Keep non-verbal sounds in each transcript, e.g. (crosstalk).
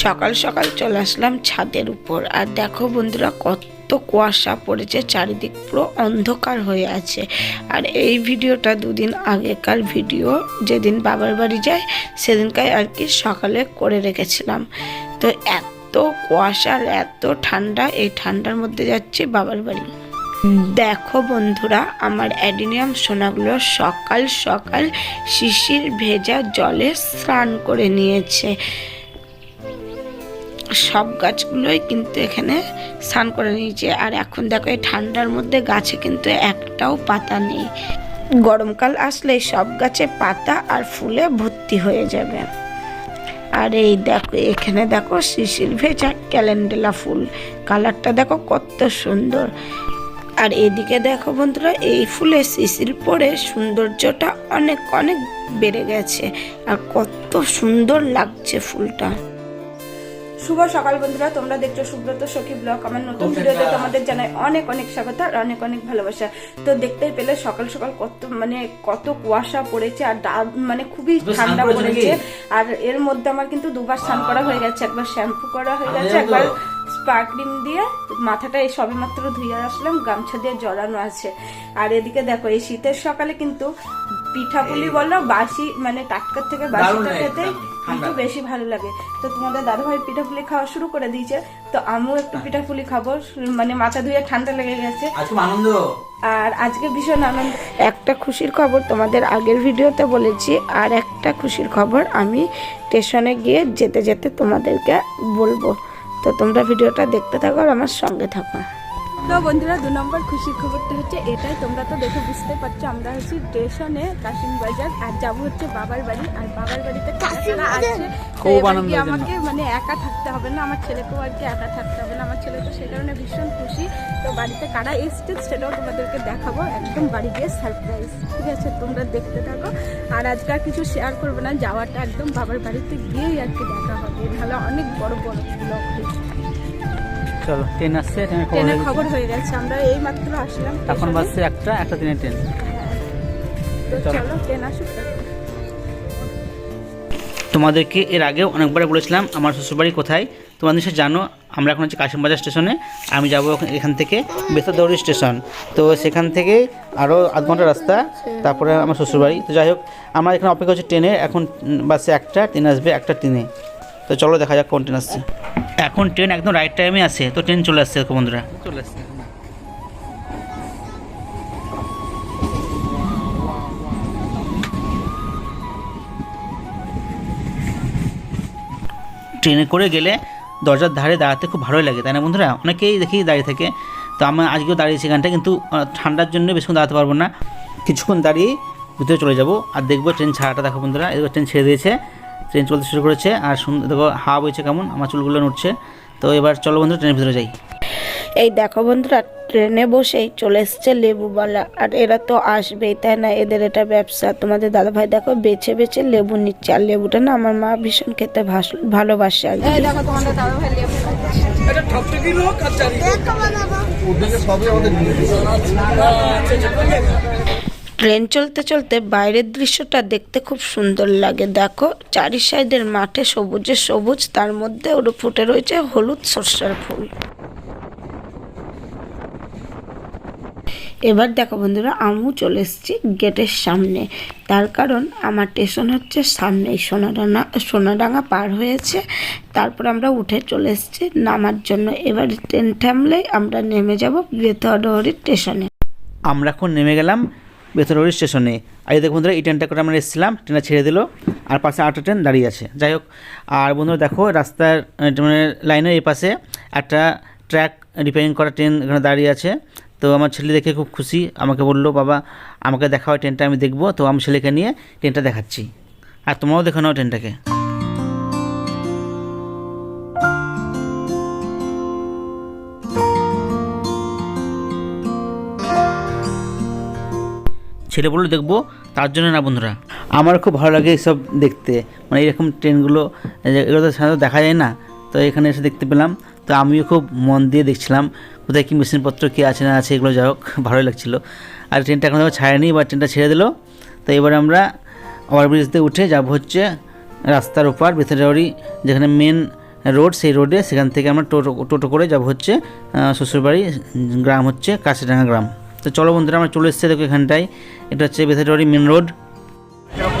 সকাল সকাল চলে আসলাম ছাদের উপর। আর দেখো বন্ধুরা, কত কুয়াশা পড়েছে, চারিদিক পুরো অন্ধকার হয়ে আছে। আর এই ভিডিওটা দুদিন আগেকার ভিডিও, যেদিন বাবার বাড়ি যায়, সেদিনকার আর কি সকালে করে রেখেছিলাম। তো এত কুয়াশা আর এত ঠান্ডা, এই ঠান্ডার মধ্যে যাচ্ছি বাবার বাড়ি। দেখো বন্ধুরা, আমার অ্যাডিনিয়াম সোনাগুলো সকাল সকাল শিশির ভেজা জলে স্নান করে নিয়েছে। সব গাছগুলোই কিন্তু এখানে স্নান করে নিয়েছে। আর এখন দেখো, এই ঠান্ডার মধ্যে গাছে কিন্তু একটাও পাতা নেই। গরমকাল আসলে সব গাছে পাতা আর ফুলে ভর্তি হয়ে যাবে। আর এই দেখো, এখানে দেখো শিশির ভেজা ক্যালেন্ডেলা ফুল। কালারটা দেখো কত সুন্দর। আর এদিকে দেখো বন্ধুরা, এই ফুলে শিশির পরে সৌন্দর্যটা অনেক অনেক বেড়ে গেছে। আর কত সুন্দর লাগছে ফুলটা। শুভ সকাল বন্ধুরা তোমরা দেখছ সুব্রত সখী ব্লগ। আমার নতুন ভিডিওতে তোমাদের জানাই অনেক অনেক স্বাগত আর অনেক অনেক ভালোবাসা। তো দেখতে পেলে সকাল সকাল কত মানে কত কুয়াশা পড়েছে আর মানে খুবই ঠান্ডা পড়েছে। আর এর মধ্যে আমার কিন্তু দুবার স্নান করা হয়ে গেছে একবার শ্যাম্পু করা হয়ে গেছে একবার স্পার্কলিং দিয়ে মাথাটা এই সবে মাত্র ধুয়ে আসলাম গামছা দিয়ে জড়ানো আছে। আর এদিকে দেখো এই শীতের সকালে কিন্তু পিঠাপুলি বলো বাসি মানে টাটকার থেকে বাসিটা খেতে। কিন্তু বেশি ভালো লাগে। তো তোমাদের দাদাভাই পিঠাপুলি খাওয়া শুরু করে দিয়েছে তো আমিও একটু পিঠাপুলি খাব। মানে মাথা ধুয়ে ঠান্ডা লেগে গেছে। আনন্দ। আর আজকে ভীষণ আনন্দ। একটা খুশির খবর তোমাদের আগের ভিডিওতে বলেছি আর একটা খুশির খবর আমি স্টেশনে গিয়ে যেতে যেতে তোমাদেরকে বলব। তো তোমরা ভিডিওটা দেখতে থাকো আর আমার সঙ্গে থাকো। তো বন্ধুরা দু নম্বর খুশির খবরটা হচ্ছে এটাই। তোমরা তো দেখে বুঝতে পারছ আমরা হচ্ছি স্টেশনে কাশিম বাজার আর যাব হচ্ছে বাবার বাড়ি। আর বাবার বাড়িতে আছে। আমাকে মানে একা থাকতে হবে না? আমার ছেলেকেও আর কি একা থাকতে হবে না? আমার ছেলে তো সেই কারণে ভীষণ খুশি। তো বাড়িতে কারা এসছে সেটাও তোমাদেরকে দেখাবো। একদম বাড়ি গিয়ে সারপ্রাইজ ঠিক আছে? তোমরা দেখতে থাকো। আর আজকে আর কিছু শেয়ার করব না যাওয়াটা একদম বাবার বাড়িতে গিয়েই আর কি দেখা হবে। তাহলে অনেক বড় বড় ব্লগ হয়েছে। চলো ট্রেন আসছে ট্রেনের খবর হয়ে গেছে। আমরা এই মাত্র আসলাম। এখন। বাজছে একটা একটা দিনের ট্রেন। চলো। চলো ট্রেন আসুক তোমাদেরকে এর আগেও অনেকবার বলেছিলাম আমার শ্বশুরবাড়ি কোথায়? তোমাদের নিশ্চয় জানো আমরা এখন হচ্ছে কাশিমবাজার স্টেশনে আমি যাব এখান থেকে বেতাদৌড়ি স্টেশন। তো সেখান থেকে আরও আধ ঘণ্টা রাস্তা তারপরে আমার শ্বশুরবাড়ি। তো যাই হোক আমরা এখানে অপেক্ষা হচ্ছে ট্রেনে এখন বাসে একটা ট্রেন আসবে একটা ট্রেনে। তো চলো দেখা যাক কোন ট্রেন আসছে। এখন ট্রেন একদম রাইট টাইমে আছে তো ট্রেন চলে আসছে বন্ধুরা। চলে আসছে ট্রেনে করে গেলে দরজার ধারে দাঁড়াতে খুব ভালোই লাগে তাই না বন্ধুরা? অনেকেই দেখি দাঁড়িয়ে থাকে তো আমি আজকেও দাঁড়িয়েছি এখানটা কিন্তু ঠান্ডার জন্য বেশিক্ষণ দাঁড়াতে পারব না। কিছুক্ষণ দাঁড়িয়ে ভিতরে চলে যাব আর দেখব ট্রেন ছাড়াটা দেখো বন্ধুরা এবার ট্রেন ছেড়ে দিয়েছে। ট্রেন চলতে শুরু করেছে। আর সুন্দর দেখো হাওয়া বইছে কেমন আমার চুলগুলো নড়ছে। তো এবার চলো বন্ধুরা ট্রেনের ভিতরে যাই। এই দেখো বন্ধুরা ট্রেনে বসেই চলে এসছে লেবুওয়ালা। আর এরা তো আসবেই তাই না? এদের এটা ব্যবসা। তোমাদের দাদাভাই দেখো বেছে বেছে লেবু নিচ্ছে। আর লেবুটা না আমার মা ভীষণ খেতে ভাস- ভালোবাসে আর দেখো ট্রেন চলতে চলতে বাইরের দৃশ্যটা দেখতে খুব সুন্দর লাগে। দেখো, চারি সাইডের মাঠে সবুজে সবুজ, তার মধ্যে ওর ফুটে রয়েছে হলুদ সর্ষার ফুল। এবার দেখো বন্ধুরা আমিও চলে এসেছি গেটের সামনে। তার কারণ আমার স্টেশন হচ্ছে সামনেই। সোনাডাঙ্গা সোনাডাঙ্গা পার হয়েছে। তারপর আমরা উঠে চলে এসেছি নামার জন্য। এবার ট্রেন থামলে আমরা নেমে যাব বেতডহরি স্টেশনে। আমরা এখন নেমে গেলাম বেতনবাড়ি স্টেশনে। আর দেখো বন্ধুরা, এই ট্রেনটা করে আমরা এসেছিলাম ট্রেনটা ছেড়ে দিল, আর পাশে আটটা ট্রেন দাঁড়িয়ে আছে। যাই হোক, আর বন্ধুরা দেখো, রাস্তার মানে লাইনের এই পাশে একটা ট্র্যাক রিপেয়ারিং করা ট্রেন এখানে দাঁড়িয়ে আছে। তো আমার ছেলে দেখে খুব খুশি, আমাকে বলল, বাবা, আমাকে দেখাও ট্রেনটা আমি দেখব। তো আমি ছেলেকে নিয়ে ট্রেনটা দেখাচ্ছি। আর তোমরাও দেখে নাও ট্রেনটাকে বলল, দেখব, তার জন্য না বন্ধুরা। আমার খুব ভালো লাগে এইসব দেখতে। মানে এরকম ট্রেনগুলো এগুলো তো সাধারণত দেখা যায় না, তো এখানে এসে দেখতে পেলাম। তো আমিও খুব মন দিয়ে দেখছিলাম, কোথায় কী মেশিনপত্র, কী আছে না আছে, এগুলো যাই হোক, (laughs) ভালোই লাগছিল। আর ট্রেনটা এখন ছাড়েনি বা ট্রেনটা ছেড়ে দিলো। তো এবারে আমরা ওভারব্রিজতে উঠে যাব হচ্ছে রাস্তার ওপার বেতরাউড়ি যেখানে মেন রোড সেই রোডে সেখান থেকে আমরা টোটো টোটো করে যাব হচ্ছে শ্বশুরবাড়ি, গ্রাম হচ্ছে কাশিডাঙ্গা গ্রাম। তো চলো বন্ধুরা আমরা চলে এসেছি দেখো এখানটায়। এটা হচ্ছে বেথারবাড়ি মেন রোড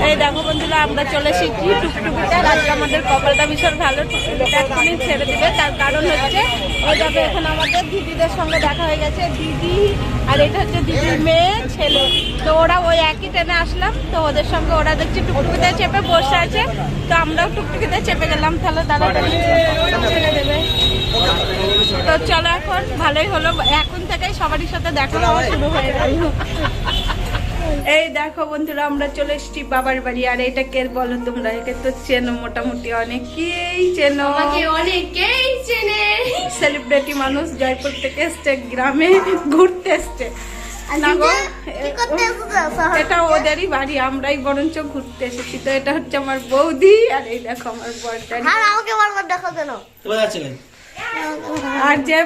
এই দেখো বন্ধুরা, আমরা চলে এসেছি টুকটুকিটা। আজকে আমাদের কপালটা ভীষণ ভালো, টুকটুকিটা ছেড়ে দিবে। তার কারণ হচ্ছে ওই যাবে এখানে আমাদের দিদিদের সঙ্গে দেখা হয়ে গেছে। দিদি, আর এটা হচ্ছে দিদির মেয়ে, ছেলে। তো ওরা ওই একই ট্রেনে আসলাম, তো ওদের সঙ্গে ওরা দেখছি টুকটুকিতে চেপে বসে আছে। তো আমরাও টুকটুকিতে চেপে গেলাম। তাহলে তাড়াতাড়ি ছেড়ে দেবে। তো চলো এখন, ভালোই হলো। এখন থেকেই সবারই সাথে দেখা হওয়া শুরু হয়ে গেল। এই দেখো বন্ধুরা আমরা চলে এসেছি বাবার বাড়ি। আর এটা কে বলো তোমরা? একে তো চেনো মোটামুটি অনেকেই চেনো। অনেকেই চেনে। সেলিব্রিটি মানুষ জয়পুর থেকে এসছে গ্রামে ঘুরতে এসছে। এটা ওদেরই বাড়ি আমরাই বরঞ্চ ঘুরতে এসেছি। তো এটা হচ্ছে আমার বৌদি আর এই দেখো আমার আমাকে বারবার দেখো কেন? আর যে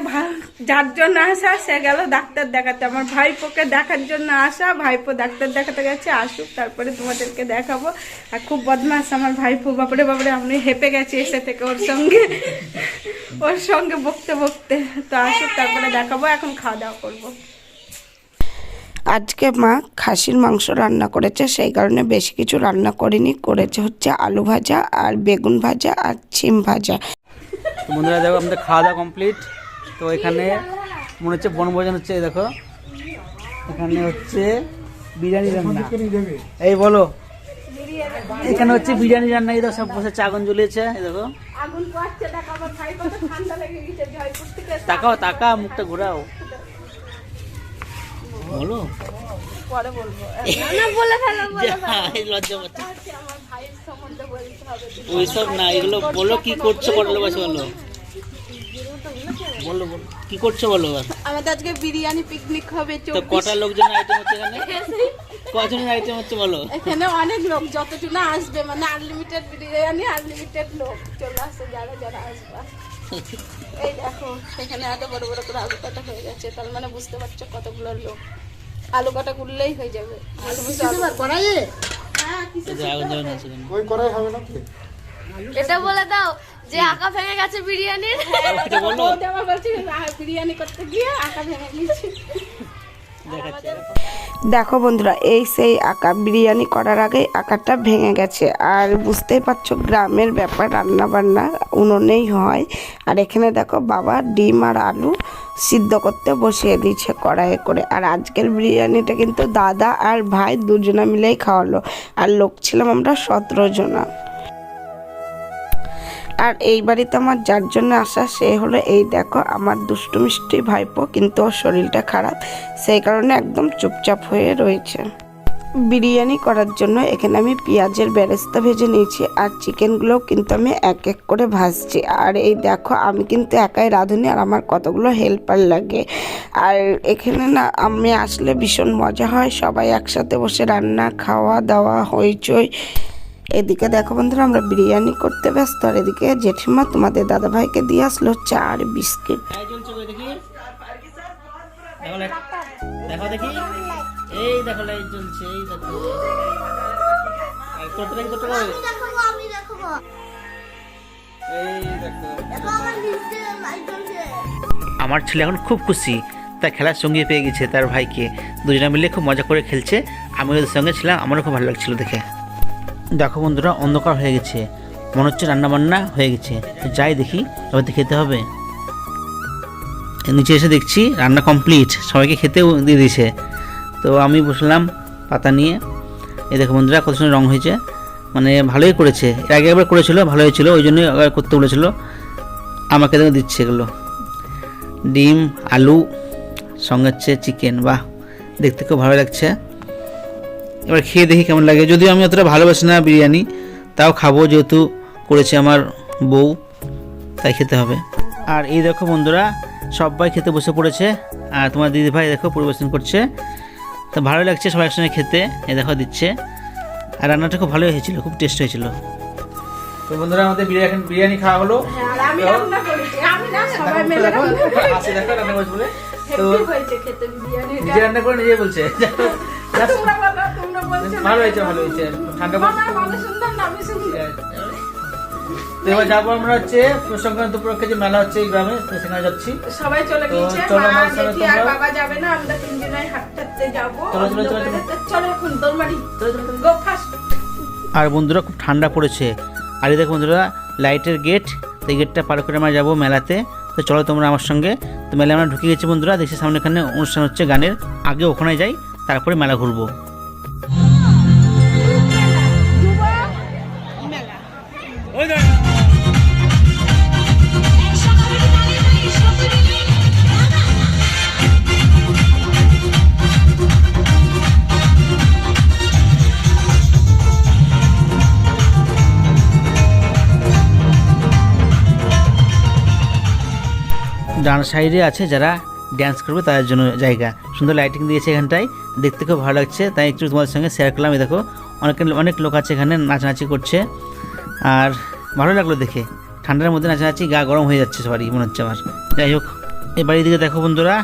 যার জন্য আসা, সে গেল ডাক্তার দেখাতে। আমার ভাইপোকে দেখার জন্য আসা, ভাইপো ডাক্তার দেখাতে গেছে, আসুক, তারপরে তোমাদেরকে দেখাবো। আর খুব বদমাস আমার ভাইপো, বাপরে বাপরে, আমি হেঁপে গেছি এসে থেকে ওর সঙ্গে। ওর সঙ্গে বকতে বকতে। তো আসুক, তারপরে দেখাবো, এখন খাওয়া দাওয়া করব। আজকে মা খাসির মাংস রান্না করেছে, সেই কারণে বেশি কিছু রান্না করেনি। করেছে হচ্ছে আলু ভাজা আর বেগুন ভাজা আর ছিম ভাজা। তো বন্ধুরা দেখো আমাদের খাওয়া দাওয়া কমপ্লিট তো এখানে মনে হচ্ছে বনভোজন হচ্ছে এই দেখো। এখানে হচ্ছে বিরিয়ানি রান্না। এই বলো এখানে হচ্ছে বিরিয়ানি রান্না এই দেখো সব বসে চাগন জ্বলিয়েছে এই দেখো। আগুন দেখো জয়পুর থেকে এসে তাকাও তাকা মুখটা ঘোরাও। বলো। পরে বলব। না বলে ফেলো এই লজ্জা ওইসব না এগুলো বলো কি করছ বলো বাসে বলো। বলো বলো। কি করছ বলো? আমাদের আজকে বিরিয়ানি পিকনিক হবে তো কটা লোকজন আইটেম হচ্ছে এখানে? কজনের আইটেম হচ্ছে বলো? এখানে অনেক লোক যতজন আসবে মানে আনলিমিটেড বিরিয়ানি আনলিমিটেড লোক। চলে আসছে যারা যারা আসবে। এই দেখো সেখানে এত বড় বড় করে আলু কাটা হয়ে গেছে তার মানে বুঝতে পারছ কতগুলো লোক। আলু কাটা করলেই হয়ে যাবে। আলু ভাজা, এটা বলে দাও যে আঁকা ভেঙে গেছে বিরিয়ানির। বিরিয়ানি করতে গিয়ে ভেঙে গেছি দেখাচ্ছে দেখো বন্ধুরা এই সেই আঁকা বিরিয়ানি করার আগে আঁকাটা ভেঙে গেছে। আর বুঝতেই পারছ গ্রামের ব্যাপার রান্না বান্না উনুনেই হয়। আর এখানে দেখো বাবা ডিম আর আলু সিদ্ধ করতে বসিয়ে দিয়েছে কড়াইয়ে করে। আর আজকের বিরিয়ানিটা কিন্তু দাদা আর ভাই দুজনা মিলেই খাওয়ালো। আর লোক ছিলাম আমরা সতেরো জনা। আর এই বাড়িতে আমার যার জন্য আসা, সে হলো, এই দেখো, আমার দুষ্টু মিষ্টি ভাইপো, কিন্তু ওর শরীরটা খারাপ। সেই কারণে একদম চুপচাপ হয়ে রয়েছে। বিরিয়ানি করার জন্য এখানে আমি পেঁয়াজের বেরেস্তা ভেজে নিয়েছি আর চিকেনগুলোও কিন্তু আমি এক এক করে ভাজছি। আর এই দেখো, আমি কিন্তু একাই রাঁধুনি আর আমার কতগুলো হেল্পার লাগে। আর এখানে না, আমি আসলে ভীষণ মজা হয়, সবাই একসাথে বসে রান্না, খাওয়া দাওয়া, হইচই। এদিকে দেখো বন্ধুরা, আমরা বিরিয়ানি করতে ব্যস্ত। আর এদিকে জেঠিমা তোমাদের দাদা ভাইকে দিয়ে আসলো চা আর বিস্কিট দেখো, দেখি। এই দেখো লাইট জ্বলছে এই দেখো। আর তোরটা দেখি তোরটা কই? আমি এই দেখো। আমার ছেলে এখন খুব খুশি তার খেলার সঙ্গী পেয়ে গেছে তার ভাইকে। দুজনে মিলে খুব মজা করে খেলছে আমি ওদের সঙ্গে ছিলাম আমারও খুব ভালো লাগছিল দেখে। দেখো বন্ধুরা অন্ধকার হয়ে গেছে মনে হচ্ছে রান্নাবান্না হয়ে গেছে। তো যাই দেখি এবার তো খেতে হবে। নিচে এসে দেখছি রান্না কমপ্লিট সবাইকে খেতেও দিয়ে দিয়েছে। তো আমি বসলাম পাতা নিয়ে। এই দেখো বন্ধুরা, কত সুন্দর রং হয়েছে। মানে ভালোই করেছে। এর আগে একবার করেছিল, ভালো হয়েছিল, ওই জন্যই করতে বলেছিল। আমাকে দেখো দিচ্ছে এগুলো। ডিম, আলু, সঙ্গে হচ্ছে চিকেন বাহ, দেখতে খুব ভালো লাগছে। এবার খেয়ে দেখি কেমন লাগে। যদিও আমি অতটা ভালোবাসি না বিরিয়ানি, তাও খাব, যেহেতু করেছে আমার বউ, তাই খেতে হবে। আর এই দেখো বন্ধুরা, সবাই খেতে বসে পড়েছে। আর তোমার দিদি ভাই দেখো পরিবেশন করছে। তো ভালো লাগছে সবাই একসঙ্গে খেতে। এ দেখো দিচ্ছে। আর রান্নাটা খুব ভালোই হয়েছিল খুব টেস্ট হয়েছিল। তো বন্ধুরা আমাদের বিরিয়ানি বিরিয়ানি খাওয়া হলো। আমি রান্না করেছি আমি না সবাই মিলে রান্না করেছি। হাসি দেখো রান্না করেছে বলে। তো হয়েছে খেতে বিরিয়ানি নিজে রান্না করে নিজে বলছে। তোমরা বলো তোমরা বলছো ভালো হয়েছে ভালো হয়েছে। ঠান্ডা তো এবার যাব আমরা হচ্ছে সংক্রান্ত উপলক্ষে যে মেলা হচ্ছে এই গ্রামে তো সেখানে যাচ্ছি। সবাই চলে তো চলো মা জেঠি আর বাবা যাবে না আমরা তিনজনাই হাঁটতে হাঁটতে যাব। চলো, চলো, চলো, চলো। এখন দোলমারি গো ফার্স্ট আর বন্ধুরা খুব ঠান্ডা পড়েছে। আর এই দেখো বন্ধুরা লাইটের গেট তো এই গেটটা পার করে আমরা যাব মেলাতে। তো চলো তোমরা আমার সঙ্গে। তো মেলায় আমরা ঢুকে গেছি বন্ধুরা দেখছি সামনে এখানে অনুষ্ঠান হচ্ছে গানের। আগে ওখানে যাই তারপরে মেলা ঘুরবো। ডান সাইডে আছে যারা ড্যান্স করবে, তাদের জন্য জায়গা। সুন্দর লাইটিং দিয়েছে এখানটায়। দেখতে খুব ভালো লাগছে। তাই একটু তোমাদের সঙ্গে শেয়ার করলাম। দেখো, অনেক অনেক লোক আছে এখানে নাচানাচি করছে। আর ভালো লাগল দেখে। ঠান্ডার মধ্যে নাচানাচি, গা গরম হয়ে যাচ্ছে সবারই, মনে হচ্ছে আমার। যাই হোক, এবার এদিকে দেখো বন্ধুরা,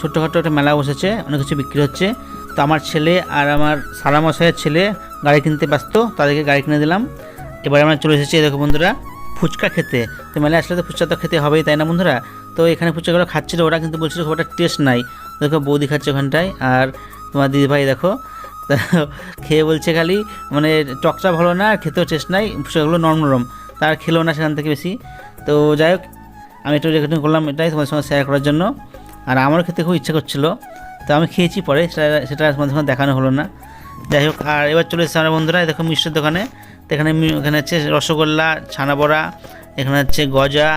ছোট্টখাটো একটা মেলা বসেছে, অনেক কিছু বিক্রি হচ্ছে। তো আমার ছেলে আর আমার সারামশাইয়ের ছেলে গাড়ি কিনতে ব্যস্ত, তাদেরকে গাড়ি কিনে দিলাম। এবার আমরা চলে এসেছি দেখো বন্ধুরা, ফুচকা খেতে। তো মেলায় আসলে তো ফুচকা তো খেতে হবেই, তাই না বন্ধুরা? তো এখানে ফুচকাগুলো খাচ্ছিল, ওরা কিন্তু বলছিল খুব একটা টেস্ট নাই। দেখো বৌদি খাচ্ছে ওখানটায়, আর তোমার দিদিভাই দেখো খেয়ে বলছে খালি মানে টকটা ভালো না খেতেও টেস্ট নাই, ফুচকাগুলো নরম নরম তার খেলো না সেখান থেকে বেশি। তো যাই হোক, আমি একটু রেকর্ডিং করলাম এটাই তোমার সঙ্গে শেয়ার করার জন্য। আর আমারও খেতে খুব ইচ্ছা করছিল, তো আমি খেয়েছি পরে, সেটা সেটা তোমাদের সঙ্গে দেখানো হলো না। যাই হোক, আর এবার চলে এসেছে আমরা বন্ধুরা দেখো মিষ্টির দোকানে। তো এখানে এখানে হচ্ছে রসগোল্লা, ছানা বড়া, এখানে হচ্ছে গজা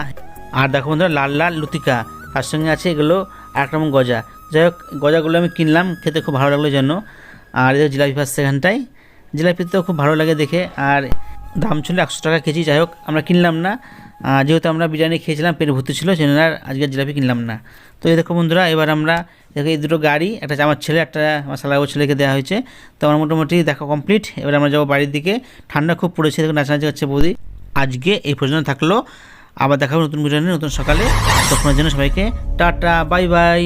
আর দেখো বন্ধুরা, লাল লাল লুতিকা। তার সঙ্গে আছে এগুলো এক রকম গজা। যাই হোক, গজাগুলো আমি কিনলাম, খেতে খুব ভালো লাগল জন্য। আর এদের জিলাপি পাচ্ছে জিলাপি তো খুব ভালো লাগে দেখে। আর দাম ছিল একশো টাকা কেজি, যাই হোক, আমরা কিনলাম না। যেহেতু আমরা বিরিয়ানি খেয়েছিলাম, পেট ভর্তি ছিল, সেই জন্য আর আজকে জিলাপি কিনলাম না। তো এই দেখো বন্ধুরা, এবার আমরা দেখো এই দুটো গাড়ি, একটা আমার ছেলে, একটা আমার সালাগো ছেলেকে দেওয়া হয়েছে। তো আমার মোটামুটি দেখা কমপ্লিট এবার আমরা যাব বাড়ির দিকে। ঠান্ডা খুব পড়েছে, দেখো নাচানাচি হচ্ছে বৌদি। আজকে এই পর্যন্ত থাকল। আবার দেখাবো নতুন ভিডিও নতুন সকালে। তখন জন্য সবাইকে টাটা বাই বাই।